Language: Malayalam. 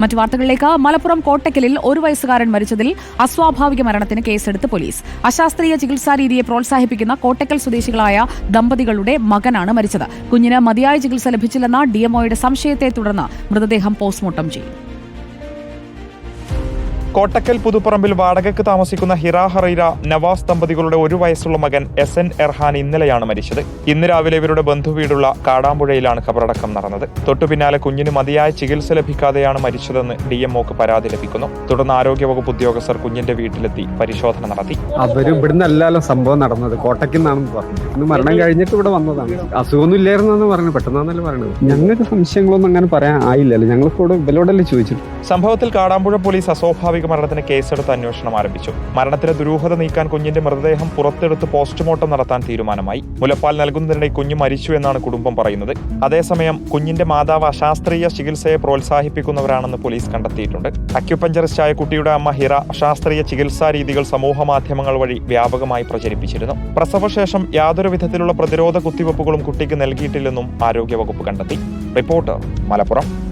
മറ്റു വാർത്തകളിലേക്ക്. മലപ്പുറം കോട്ടക്കലിൽ ഒരു വയസ്സുകാരൻ മരിച്ചതിൽ അസ്വാഭാവിക മരണത്തിന് കേസെടുത്ത് പോലീസ്. അശാസ്ത്രീയ ചികിത്സാ രീതിയെ പ്രോത്സാഹിപ്പിക്കുന്ന കോട്ടക്കൽ സ്വദേശികളായ ദമ്പതികളുടെ മകനാണ് മരിച്ചത്. കുഞ്ഞിന് മതിയായ ചികിത്സ ലഭിച്ചില്ലെന്ന ഡിഎംഒയുടെ സംശയത്തെ തുടർന്ന് മൃതദേഹം പോസ്റ്റ്മോർട്ടം ചെയ്യും. കോട്ടക്കൽ പുതുപ്പറമ്പിൽ വാടകയ്ക്ക് താമസിക്കുന്ന ഹിറ ഹറീര നവാസ് ദമ്പതികളുടെ ഒരു വയസ്സുള്ള മകൻ എസ് എൻ എർഹാൻ ഇന്നലെയാണ് മരിച്ചത്. ഇന്ന് രാവിലെ ഇവരുടെ ബന്ധുവീടുള്ള കാടാമ്പുഴയിലാണ് ഖബറടക്കം നടന്നത്. തൊട്ടു പിന്നാലെ കുഞ്ഞിന് മതിയായ ചികിത്സ ലഭിക്കാതെയാണ് മരിച്ചതെന്ന് ഡി എംഒക്ക് പരാതി ലഭിക്കുന്നു. തുടർന്ന് ആരോഗ്യവകുപ്പ് ഉദ്യോഗസ്ഥർ കുഞ്ഞിന്റെ വീട്ടിലെത്തി പരിശോധന നടത്തി. അവർ ഇവിടുന്ന് അല്ലല്ലോ സംഭവം നടന്നത്. കോട്ടയ്ക്ക് നിന്നാണെന്ന് പറഞ്ഞു മരണം കഴിഞ്ഞിട്ട് ഇവിടെ വന്നതാണ്. അസുഖമൊന്നും ഇല്ലായിരുന്നെന്ന് പറഞ്ഞു. പെട്ടെന്നാന്നല്ലേ പറയുന്നത് ഞങ്ങൾക്ക് സംശയങ്ങളൊന്നും അങ്ങനെ പറയാൻ ആയില്ലല്ലോ. ഞങ്ങളിപ്പോ ഇവിടെ ഇവരോടല്ലേ ചോദിച്ചു സംഭവത്തിൽ കാടാമ്പുഴ പോലീസ് അസ്വാഭാവിക മരണത്തിന് കേസെടുത്ത് അന്വേഷണം ആരംഭിച്ചു. മരണത്തിന് ദുരൂഹത നീക്കാൻ കുഞ്ഞിന്റെ മൃതദേഹം പുറത്തെടുത്ത് പോസ്റ്റ്മോർട്ടം നടത്താൻ തീരുമാനമായി. മുലപ്പാൽ നൽകുന്നതിനിടെ കുഞ്ഞ് മരിച്ചു എന്നാണ് കുടുംബം പറയുന്നത്. അതേസമയം കുഞ്ഞിന്റെ മാതാവ് അശാസ്ത്രീയ ചികിത്സയെ പ്രോത്സാഹിപ്പിക്കുന്നവരാണെന്ന് പോലീസ് കണ്ടെത്തിയിട്ടുണ്ട്. അക്യുപഞ്ചറിസ്റ്റായ കുട്ടിയുടെ അമ്മ ഹിറ അശാസ്ത്രീയ ചികിത്സാ രീതികൾ സമൂഹ മാധ്യമങ്ങൾ വഴി വ്യാപകമായി പ്രചരിപ്പിച്ചിരുന്നു. പ്രസവശേഷം യാതൊരു വിധത്തിലുള്ള പ്രതിരോധ കുത്തിവയ്പ്പുകളും കുട്ടിക്ക് നൽകിയിട്ടില്ലെന്നും ആരോഗ്യവകുപ്പ് കണ്ടെത്തി. റിപ്പോർട്ടർ മലപ്പുറം.